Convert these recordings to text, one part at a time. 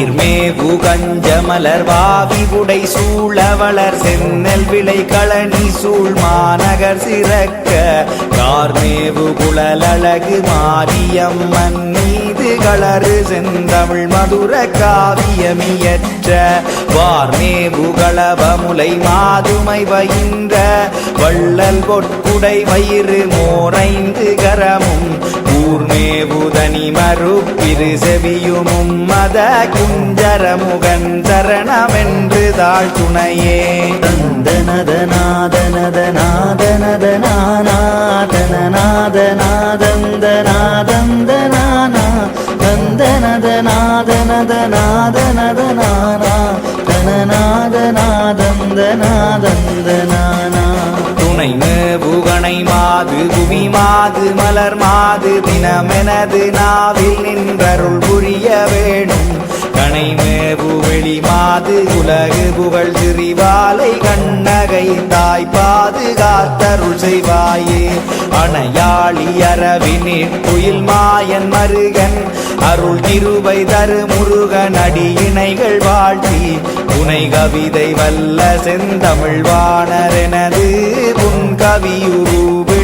சீர்மேவு கஞ்ச மலர் வாவி உடை சூழ வளர் சென்னல் விளை களனி சூழ் மாநகர் சிறக்க. கார்மேவு குழலழகு மாரியம்மன் மீது களறு செந்தமிழ் மதுர காவியமியற்ற. வார்மேவு களவமுலை மாதுமை பயின்ற வள்ளல் பொற்குடை வயிறு மோரைந்து கரமும் கூர்மேவுதனி மறுப்பிரு செவியுமும் மத குஞ்சரமுகன் சரணமென்று தாழ் துணையே. தந்தனத மாது மலர் மாது தினமெனது நாவில் நின்றருள் புரிய வேணும் கணை மேவு வெளி மாது உலகு புகழ் திரிவாலை கண்ணகை தாய் பாதுகாத்தருள் செய்வாயே. அணையாளி அரவினின் குயில் மாயன் மருகன் அருள் திருவை தரு முருகன் அடி இணைகள் வாழ்த்தி. துணை கவிதை வல்ல செந்தமிழ் வாணரெனது உன் கவியுரு.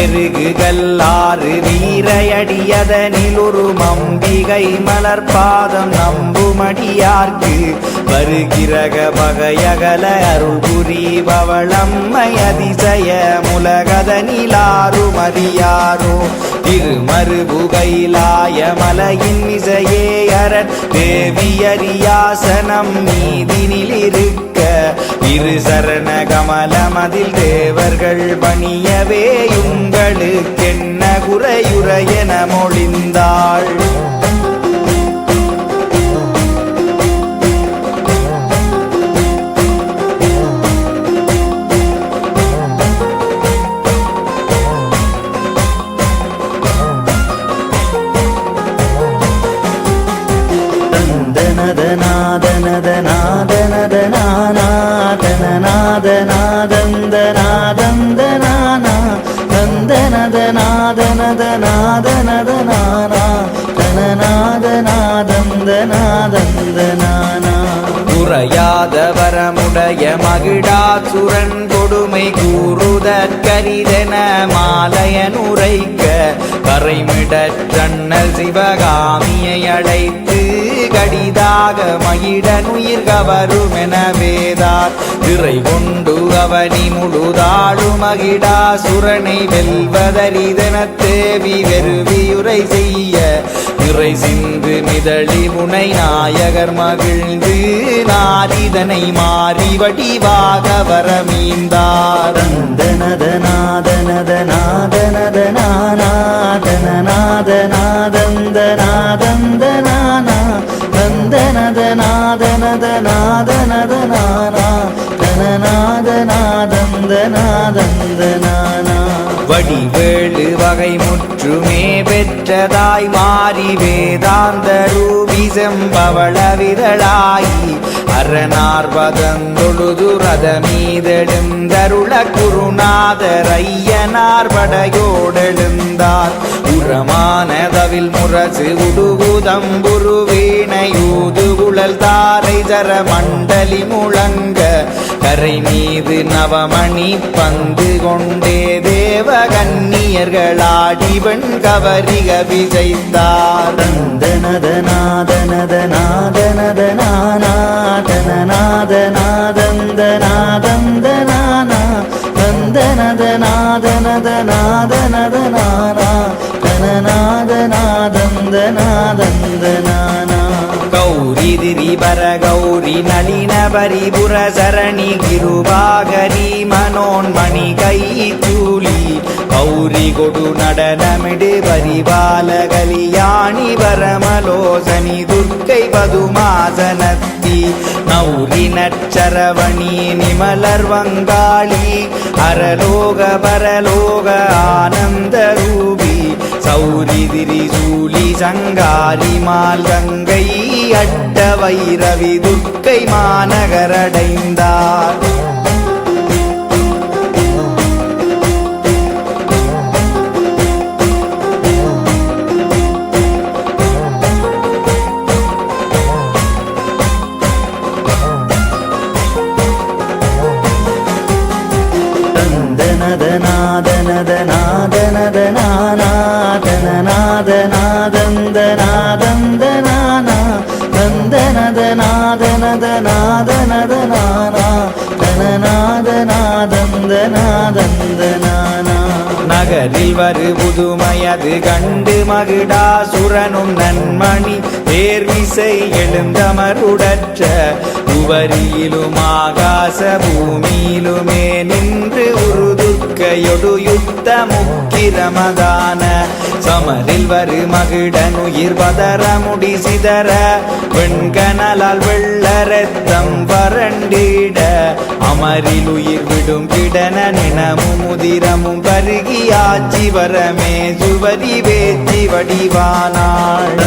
பெருகுகல்லாறு பெருகு வீரையடியதனில் ஒரு மம்பிகை மலர்பாதம் நம்புமடியார்க்கு. வருகிறக பகையகல அருள் புரி பவளம்மை அதிசய முலகதனிலாரு மதியாரோ திருமருபுகைலாய மலையின் இசையே அரண். தேவியரியாசனம் மீதினில் திரு இரு சரண கமலமதில் தேவர்கள் பணியவே உங்களுக்கென்ன குறையுறையென மொழிந்தாள். நாதந்த நாதந்த நானா குறையாத வரமுடைய மகிழாசுரன் கொடுமை கூறுதற்கரிதென மாலையன் உரைக்க கரைமிடற் கண்ணல் சிவகாமியை அழைத்து கடிதாக மயிடன் உயிர் கவருமென வேதார். திரை கொண்டு அவனி முழுதாழு மகிடாசுரனை வெல்வதரிதன தேவி வெறுவியுரை செய்ய திரை சிந்து மிதழி முனை நாயகர் மகிழ்ந்து நாரிதனை மாறி வடிவாக வரமீந்தார். தந்தனத நாதனத வடிவேழு வகை ஒற்றுமே பெற்றதாய் மாறி வேதாந்த ரூபி செம்பவள விரலாயி. அரணார்பதந்தொழுது ரத மீதெழுந்தருள குருநாதர் ஐயனார் படையோடெழுந்தார் உரமானதவில் முரசு உடுகுதம்புரு வீணையூது குழல் தாரை ஜர மண்டலி முழங்க. கரை மீது நவமணி பந்து கொண்டே தேவ கன்னியர்களாடி கவரிக விஜைத்தார் தந்தனத நாதனத நாதனத நானா தனநாத நாதந்த நாதந்த நானா தந்தனத நாதனத நாதனத நானா தனநாத நாதந்த நாதந்த நானா கௌரி திரிபர கௌரி நளின பரிபுர சரணி கிருபாகரி மனோன்மணி கை சூலி கௌரி கொடு நடனமிடு பரிபால கலியாணி பரமலோசனி துர்க்கை பதுமாசனத்தி நௌரி நச்சரவணி நிமலர் வங்காளி அரலோக பரலோக ஆனந்த ரூபி சௌரிதிரி திரிசூலி சங்காரி மால் கங்கை அட்ட வைரவி துர்க்கை மாநகரடைந்தார். நகரில் வரு புதுமையது கண்டு மகிடாசுரனும் நன்மணி தேர்விசை எழுந்தமருடற்ற உவரியிலும் ஆகாச பூமியிலுமே நின்று உருதுக்கையொடு யுத்த முக்கிரமதான சமரில் வரு மகிடன் உயிர் பதற முடி சிதற. வெண்கனலால் வெள்ள ரத்தம் வறண்டிட. அமரில் உயிர் விடும் கிடன நினமும் முதிரமும் பருகி ஆச்சி வரமே. சுவரி வேச்சி வடிவானாள்.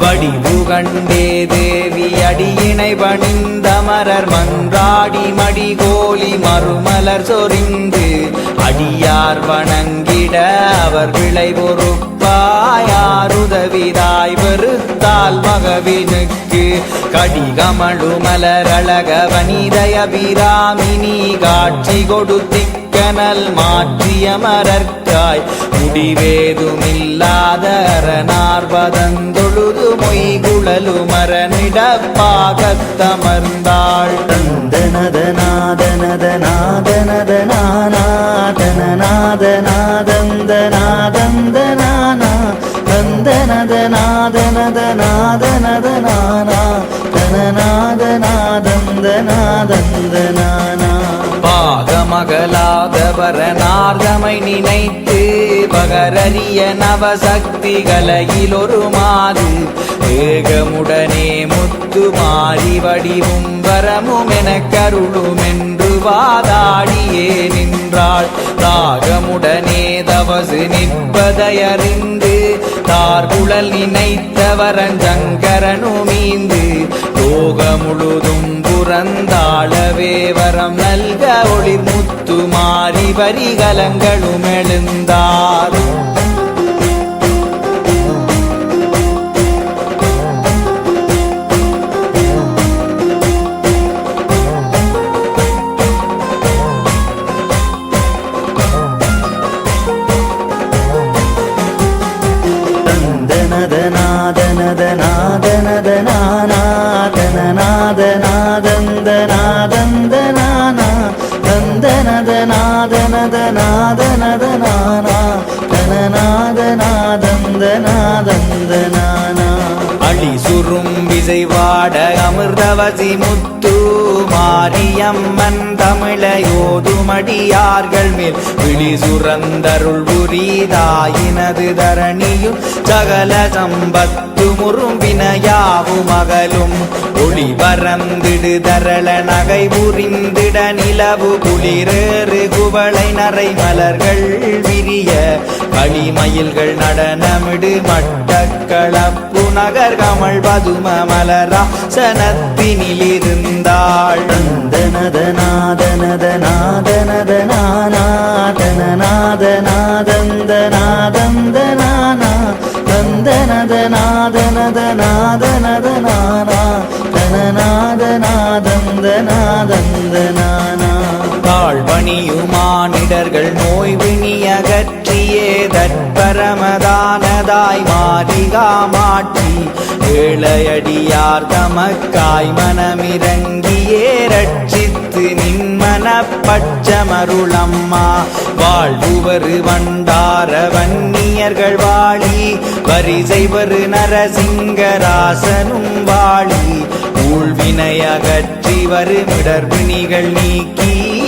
வடிவு கண்டே தேவி அடியினை பணிந்தமரர் மன்றாடி மடிகோலி மறுமலர் சொரிந்து அடியார் வணங்கிட அவர் விளை பொறுப்பு பொறுப்பாயாருதவிதாய் வெறுத்தால் மகவினுக்கு கடிகமழு மலரழக வனிதய பிராமினி காட்சி கொடுத்திக்கனல் மாற்றிய மரற்காய் முடிவேதுமில்லாத அரணார்பதந்தொழுது மொய்குழலு மரணிடப்பாகத்தமர்ந்தாள் பாகமகலாதவர நார்தமை நினைத்து பகரறிய நவசக்திகளையில் ஒரு மாது ஏகமுடனே முத்து மாறி வடிவும் வரமும் என கருளும் என்று வாதாடியே நின்றாள். ராகமுடனே தவசு நிற்பதையறிந்து தார்குழல் நினைத்தவரஞ்சங்கரனு மீந்து லோக முழுதும் புறந்தாளவே வரம் நல்க ஒளிர் முத்து மாறி வரிகலங்களும் எழுந்தார். அழி சுரும் விசை விசைவாட அமிர்தவசி முத்து. மாரியம்மன் தமிழையோதுமடியார்கள் மேல் விழி சுரந்தருள் புரிதாயினது தரணியும் சகல சம்பத்து முறும் வினையாவும் அகலும். ஒளி பறந்திடு தரள நகை புரிந்திட நிலவு குளிரேறு குவளை நரை மலர்கள் விரிய. களிமயில்கள் நடனமிடு மட்டக்களப்பு நகர் கமல் பதும மலரா சனத்தினிலிருந்தாள் தாழ்வணியுமானிடர்கள் நோய் வினியகற்றியே மாறிகா மாறிகாமாட்சி ஏழையடியார் தமக்காய் மனமிறங்கியே ரட்சித்து நின்மன பச்சமருளம்மா வாழ்வுவரு வண்டார வன்னியர்கள் வாழி வரிசைவரு நரசிங்கராசனும் வாழி. வினை அகற்றி வருமிடர்வினிகள் நீக்கி